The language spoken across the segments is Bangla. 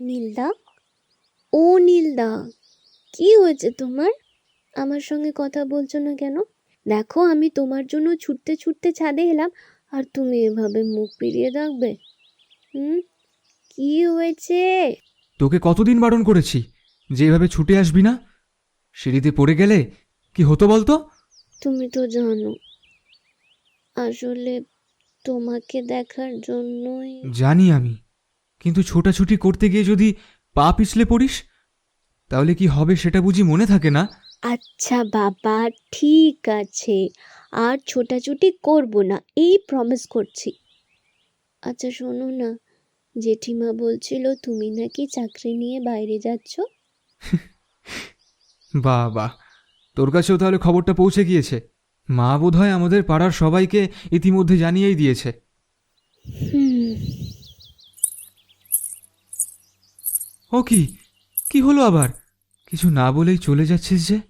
নীলদা ও নীলদা কি হয়েছে তোমার? আমার সঙ্গে কথা বলছো না কেন? দেখো আমি তোমার জন্য ছুটতে ছুটতে ছাদে এলাম আর তুমি এভাবে মুখ ফিরিয়ে থাকবে হুম? কি হয়েছে? তোকে কতদিন বারণ করেছি যে এভাবে ছুটে আসবি না? সিঁড়িতে পড়ে গেলে কি হতো বলতো? তুমি তো জানো আসলে তোমাকে দেখার জন্যই জানি আমি। কিন্তু ছোটাছুটি করতে গিয়ে যদি পা পিছলে পড়িস তাহলে কি হবে সেটা বুঝি মনে থাকে না? আচ্ছা বাবা ঠিক আছে। আর ছোটাছুটি করব না এই প্রমিস করছি। আচ্ছা শোনো না জেঠিমা বলছিল তুমি নাকি চাকরি নিয়ে বাইরে যাচ্ছ? বাহ তোর কাছেও তাহলে খবরটা পৌঁছে গিয়েছে। মা বোধহয় আমাদের পাড়ার সবাইকে ইতিমধ্যে জানিয়েই দিয়েছে। হুম ও কি? কি হলো আবার? কিছু না বলেই চলে যাচ্ছিস যে?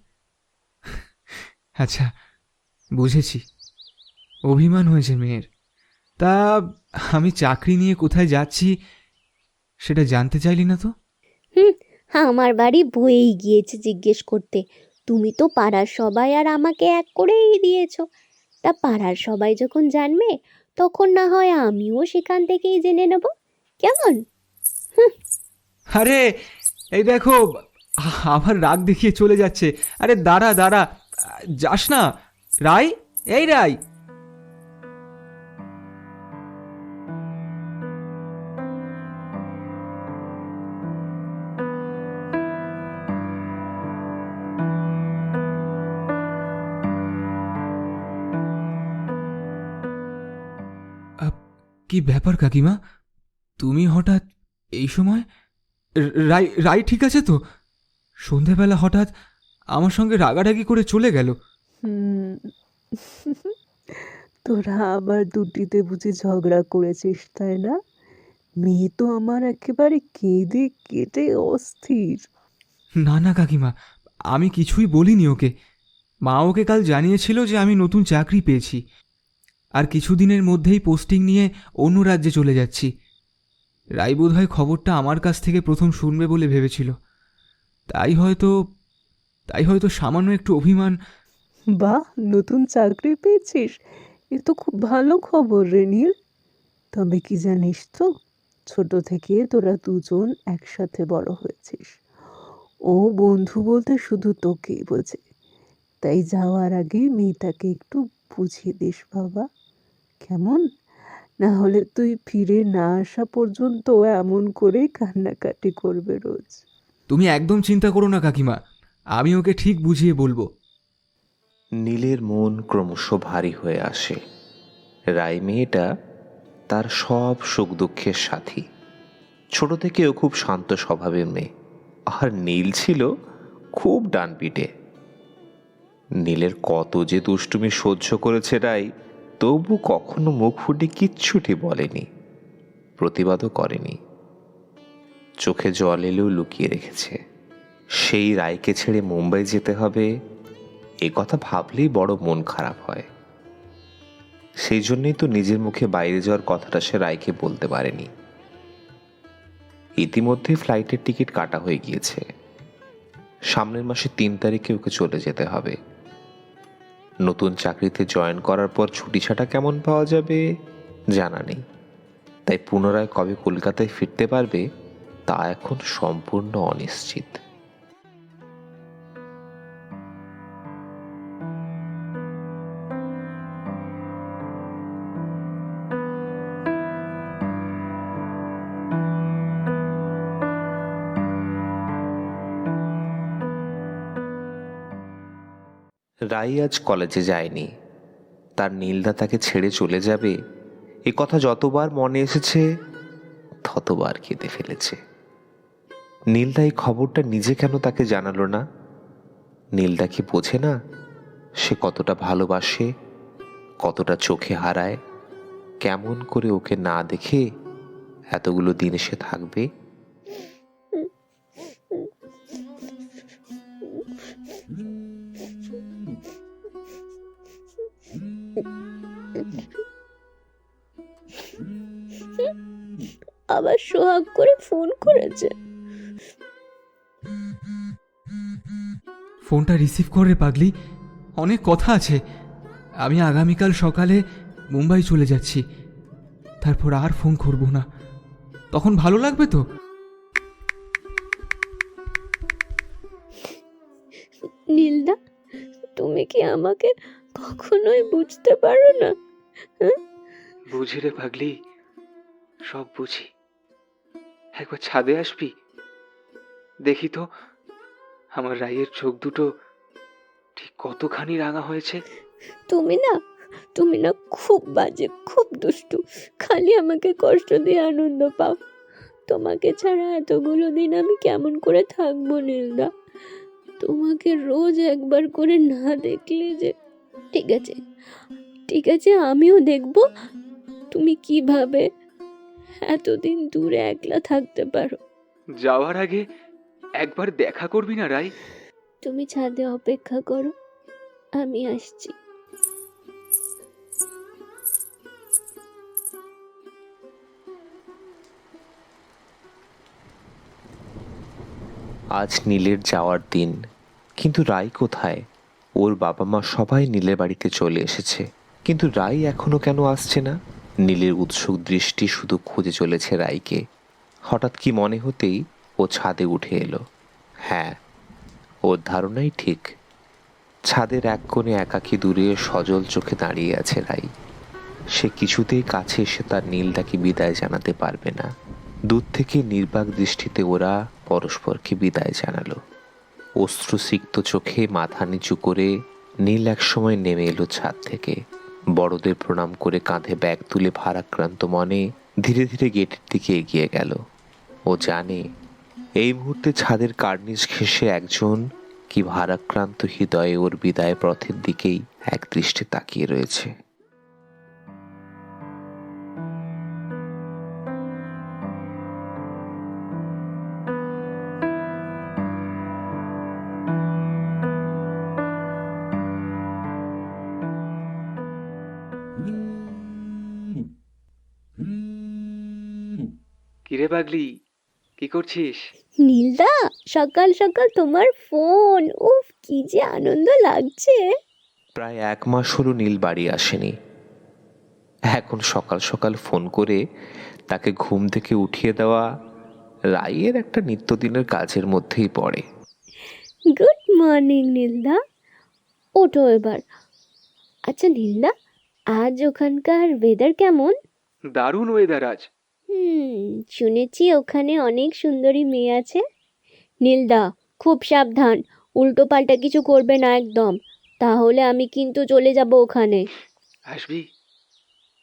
আচ্ছা বুঝেছি। অভিমান হয়েছে মেয়ের। তা আমি চাকরি নিয়ে কোথায় যাচ্ছি সেটা জানতে চাইলি না তো? হুম, আমার বাড়ি বয়েই গিয়েছে জিজ্ঞেস করতে। তুমি তো পাড়ার সবাই আর আমাকে এক করেই দিয়েছ। তা পাড়ার সবাই যখন জানবে, তখন না হয় আমিও সেখান থেকেই জেনে নেব। কেমন? আরে এই দেখো আমার রাগ দেখিয়ে চলে যাচ্ছে। আরে দাঁড়া দাঁড়া যাস না। রাই এই আপ, কি ব্যাপার কাকিমা? তুমি হঠাৎ এই সময় রাই রাই ঠিক আছে তো? সন্ধেবেলা হঠাৎ আমার সঙ্গে রাগারাগি করে চলে গেল। তোরা আবার দুটিতে বুঝি ঝগড়া করেছিস তাই না? মেয়ে তো আমার একেবারে কেঁদে কেটে অস্থির। না না কাকিমা আমি কিছুই বলিনি ওকে। মা ওকে কাল জানিয়েছিল যে আমি নতুন চাকরি পেয়েছি। আর কিছুদিনের মধ্যেই পোস্টিং নিয়ে অন্য রাজ্যে চলে যাচ্ছি। রাই বোধহয় খবরটা আমার কাছ থেকে প্রথম শুনবে বলে ভেবেছিল। তাই হয়তো তাই হয়তো সামান্য একটু অভিমান। বাহ, নতুন চাকরি পেয়েছিস। এ তো খুব ভালো খবর রে নীল। তবে কি জানিস তো, ছোট থেকে তোরা দুজন একসাথে বড় হয়েছিস। ও বন্ধু বলতে শুধু তোকেই বোঝে। তাই যাওয়ার আগে মেয়েটাকে একটু বুঝিয়ে দিস বাবা। কেমন? না হলে তুই ফিরে না আসা পর্যন্ত এমন করে কান্নাকাটি করবে রোজ। তুমি একদম চিন্তা করো না কাকিমা। আমি ওকে ঠিক বুঝিয়ে বলব। নীলের মন ক্রমশ ভারী হয়ে আসে। রায় মেয়েটা তার সব সুখ দুঃখের সাথী। ছোট থেকেও খুব শান্ত স্বভাবের মেয়ে। আর নীল ছিল খুব ডানপিটে। নীলের কত যে দুষ্টুমি সহ্য করেছে রাই তবু কখনো মুখ ফুটে কিচ্ছুটি বলেনি। প্রতিবাদও করেনি। চোখে জল এলেও লুকিয়ে রেখেছে। সেই রায়কে ছেড়ে মুম্বাই যেতে হবে, এ কথা ভাবলেই বড় মন খারাপ হয়। সেই জন্যই তো নিজের মুখে বাইরে যাওয়ার কথাটা সে রায়কে বলতে পারেনি। ইতিমধ্যে ফ্লাইটের টিকিট কাটা হয়ে গিয়েছে। সামনের মাসে তিন তারিখে ওকে চলে যেতে হবে। নতুন চাকরিতে জয়েন করার পর ছুটি ছাটা কেমন পাওয়া যাবে? জানা নেই। তাই পুনরায় কবে কলকাতায় ফিরতে পারবে, তা এখন সম্পূর্ণ অনিশ্চিত। রাই আজ কলেজে যায়নি। তার নীলদা তাকে ছেড়ে চলে যাবে? এ কথা যতবার মনে এসেছে, ততবার কেঁদে ফেলেছে। নীলদা এই খবরটা নিজে কেন তাকে জানালো না? নীলদা কি বোঝে না সে কতটা ভালোবাসে, কতটা চোখে হারায়? কেমন করে ওকে না দেখে এতগুলো দিন সে থাকবে? আবার সোহাগ করে ফোন করেছে। ফোনটা রিসিভ করে পাগলি অনেক কথা আছে। আমি আগামীকাল সকালে মুম্বাই চলে যাচ্ছি। তারপর আর ফোন করব না। তখন ভালো লাগবে তো? নীলদা তুমি কি আমাকে কখনোই বুঝতে পারো না? বুঝি রে পাগলি সব বুঝি। একবার ছাদে আসবি? দেখি তো, আমার রায়ের চোখ দুটো ঠিক কতখানি রাঙা হয়েছে। তুমি না তুমি না খুব বাজে, খুব দুষ্টু। খালি আমাকে কষ্ট দিয়ে আনন্দ পাও। তোমাকে ছাড়া এতগুলো দিন আমি কেমন করে থাকব, নীলদা? তোমাকে রোজ একবার করে না দেখলে যে ঠিক আছে ঠিক আছে, আমিও দেখব। তুমি কীভাবে এতদিন দূরে একলা থাকতে পারো। যাওয়ার আগে একবার দেখা করবি না রাই? তুমি ছাদে অপেক্ষা করো আমি আসছি। আজ নীলের যাওয়ার দিন কিন্তু রাই কোথায়? ওর বাবা মা সবাই নীলের বাড়িতে চলে এসেছে কিন্তু রাই এখনও কেন আসছে না? নীলের উৎসুক দৃষ্টি শুধু খুঁজে চলেছে রাইকে। হঠাৎ কি মনে হতেই ও ছাদে উঠে এলো। হ্যাঁ ওর ধারণাই ঠিক। ছাদের এক কোণে একাকী দূরে সজল চোখে দাঁড়িয়ে আছে রাই। সে কিছুতেই কাছে এসে তার নীলদাকে বিদায় জানাতে পারবে না। দূর থেকে নির্বাক দৃষ্টিতে ওরা পরস্পরকে বিদায় জানালো। অশ্রুসিক্ত চোখে মাথা নিচু করে নীল একসময় নেমে এলো ছাদ থেকে। বড়দের প্রণাম করে কাঁধে ব্যাগ তুলে ভারাক্রান্ত মনে ধীরে ধীরে গেটের দিকে এগিয়ে গেল। ও জানে, এই মুহূর্তে ছাদের কার্নিশ ঘেঁষে একজন কি ভারাক্রান্ত হৃদয়ে ওর বিদায় পথের দিকেই এক দৃষ্টি তাকিয়ে রয়েছে। কিরে পাগলি কি করছিস? নীলদা সকাল সকাল তোমার ফোন উফ কি যে আনন্দ লাগছে। প্রায় এক মাস হলো নীল বাড়ি আসেনি। এখন সকাল সকাল ফোন করে তাকে ঘুম থেকে উঠিয়ে দেওয়া রাইয়ের একটা নিত্যদিনের কাজের মধ্যেই পড়ে। গুড মর্নিং নীলদা। ওঠো এবার। আচ্ছা নীলদা আজ ওখানকার ওয়েদার কেমন? দারুণ ওয়েদার আজ। হুম শুনেছি ওখানে অনেক সুন্দরী মেয়ে আছে। নীলদা খুব সাবধান উল্টো পাল্টা কিছু করবে না একদম। তাহলে আমি কিন্তু চলে যাব ওখানে। আসবি?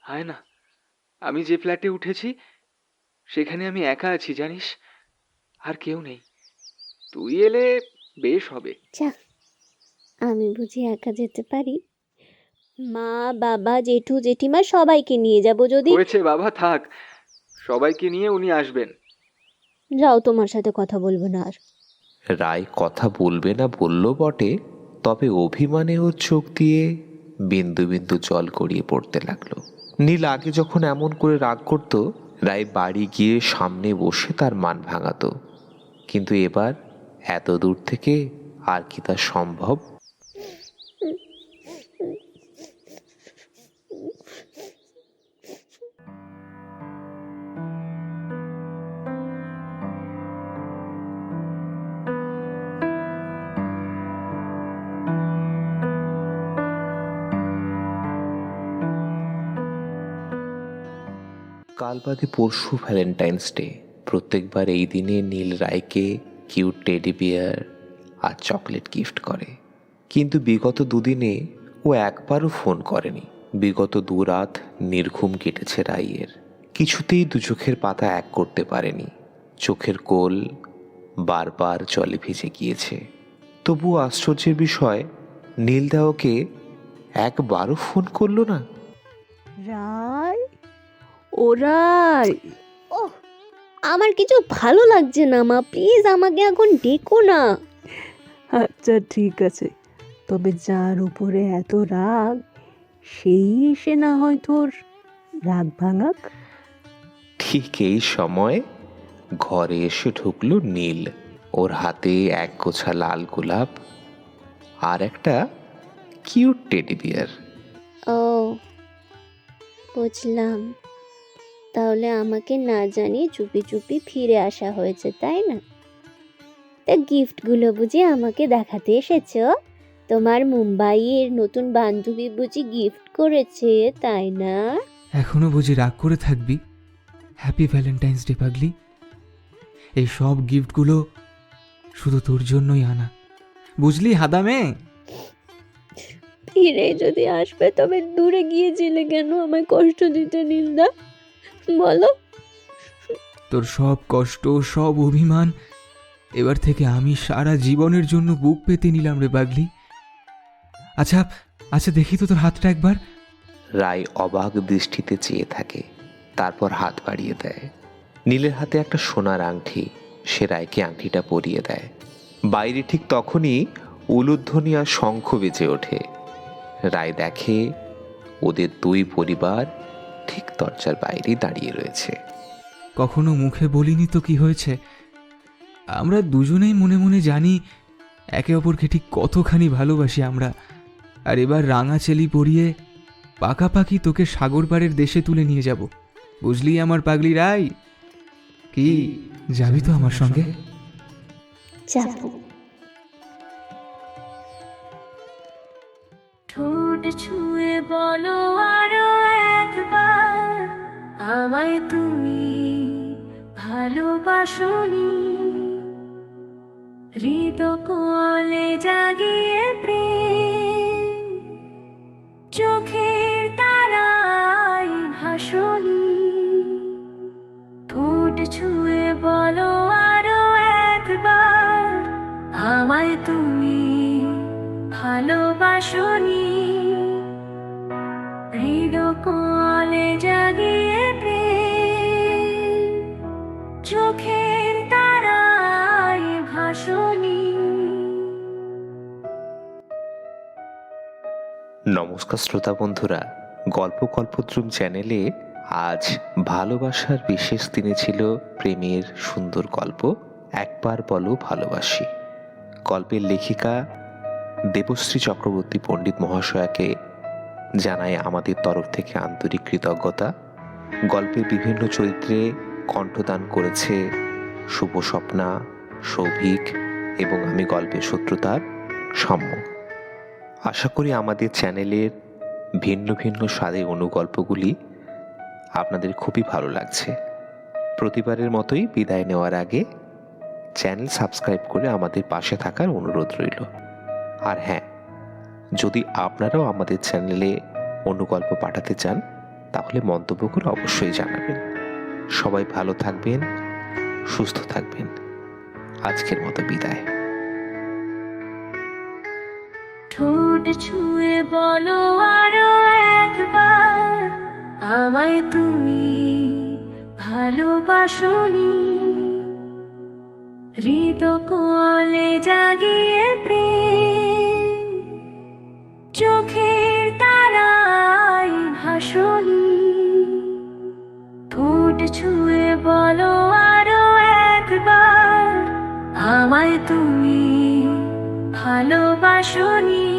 আয় না আমি যে ফ্ল্যাটে উঠেছি সেখানে আমি একা আছি জানিস? আর কেউ নেই। তুই এলে বেশ হবে। যা আমি বুঝি একা যেতে পারি? মা বাবা জেঠু জেঠিমা সবাইকে নিয়ে যাব যদি। হয়েছে বাবা থাক। সবাইকে নিয়ে উনি আসবেন। যাও তোমার সাথে কথা বলব না আর। রায় কথা বলবে না বলল বটে তবে অভিমানে ওর চোখ দিয়ে বিন্দু বিন্দু জল গড়িয়ে পড়তে লাগল। নীল আগে যখন এমন করে রাগ করত রায় বাড়ি গিয়ে সামনে বসে তার মান ভাঙাতো। কিন্তু এবার এত দূর থেকে আর কি তা সম্ভব? কাল বাদে পরশু ভ্যালেন্টাইন্স ডে। প্রত্যেকবার এই দিনে নীল রায়কে কিউট টেডি বিয়ার আর চকলেট গিফট করে। কিন্তু বিগত দুদিনে ও একবারও ফোন করেনি। বিগত দু রাত নির্ঘুম কেটেছে রাইয়ের কিছুতেই দু চোখের পাতা এক করতে পারেনি। চোখের কোল বারবার জলে ভিজে গিয়েছে। তবু আশ্চর্যের বিষয় নীলদা ওকে একবারও ফোন করল না। রাই ও রাই ও আমার কিছু ভালো লাগছে না মা। প্লিজ আমাকে এখন ডেকো না। আচ্ছা ঠিক আছে। তবে যার উপরে এত রাগ সেই এসে না হয় তোর রাগ ভাঙাক। ঠিক এই সময় ঘরে এসে ঢুকলো নীল। ওর হাতে এক গোছা লাল গোলাপ আর একটা কিউট টেডি বিয়ার। ও বুঝলাম। তাহলে আমাকে না জানিয়ে চুপি চুপি ফিরে আসা হয়েছে তাই না? তা গিফটগুলো বুঝি আমাকে দেখাতে এসেছ? তোমার মুম্বাইয়ের নতুন বান্ধবী বুঝি গিফট করেছে তাই না? এখনও বুঝি রাগ করে থাকবি। হ্যাপি ভ্যালেন্টাইন্স ডে পাগলি। এই সব গিফটগুলো শুধু তোর জন্যই আনা। বুঝলি হাদামে ফিরে যদি আসবে তবে দূরে গিয়েছিলে কেন? আমায় কষ্ট দিতে নীলদা। বলো। তোর সব কষ্ট সব অভিমান এবার থেকে আমি সারা জীবনের জন্য বুক পেতে নিলাম রে পাগলি। আচ্ছা আচ্ছা দেখি তো তোর হাতটা একবার। রায় অবাক দৃষ্টিতে চেয়ে থাকে তারপর হাত বাড়িয়ে দেয়। নীলের হাতে একটা সোনার আংটি সে রায়কে আংটিটা পরিয়ে দেয়। বাইরে ঠিক তখনই উলুধ্বনি আর শঙ্খ বেজে ওঠে। রায় দেখে ওদের দুই পরিবার ঠিক দরজার বাইরে দাঁড়িয়ে রয়েছে। কখনো মুখে বলিনি তো কি হয়েছে? আমরা দুজনেই মনে মনে জানি একে অপরকে ঠিক কতখানি ভালোবাসি আমরা। আর এবার রাঙা চেলি পরিয়ে পাকাপাকি তোকে সাগর পাড়ের দেশে তুলে নিয়ে যাব। বুঝলি আমার পাগলি রাই? কি? যাবি তো আমার সঙ্গে? যাব। ভালোবাসনি। হৃদকলে জাগিয়ে প্রেম, চোখের তারাই ভাসনি। ঠোঁট ছুঁয়ে বলো আরও একবার, আমায় তুমি ভালোবাসনি। হৃদকলে জাগিয়ে নমস্কার শ্রোতা বন্ধুরা, গল্প কল্পদ্রুম চ্যানেলে আজ ভালোবাসার বিশেষ দিনে ছিল প্রেমের সুন্দর গল্প, একবার বলো ভালোবাসি। গল্পের লেখিকা দেবশ্রী চক্রবর্তী পণ্ডিত মহাশয়াকে জানায় আমাদের তরফ থেকে আন্তরিক কৃতজ্ঞতা। গল্পের বিভিন্ন চরিত্রে কণ্ঠদান করেছে শুভ স্বপ্না, সৌভিক এবং আমি গল্পের শত্রুতার সাম্য আশা করি আমাদের চ্যানেলের ভিন্ন ভিন্ন স্বাদের অনুগল্পগুলি আপনাদের খুবই ভালো লাগছে। প্রতিবারের মতোই বিদায় নেওয়ার আগে চ্যানেল সাবস্ক্রাইব করে আমাদের পাশে থাকার অনুরোধ রইল। আর হ্যাঁ যদি আপনারাও আমাদের চ্যানেলে অনুগল্প পাঠাতে চান, তাহলে মন্তব্য করে অবশ্যই জানাবেন। সবাই ভালো থাকবেন, সুস্থ থাকবেন। আজকের মতো বিদায়। ঠোঁট ছুঁয়ে বলো আরও একবার। আমায় তুমি ভালোবাসনি। হৃদকলে জাগিয়ে প্রেম। চোখের তারাই ভাসনি। ঠোঁট ছুঁয়ে বলো আরও একবার। আমায় তুমি ভালোবাসনি।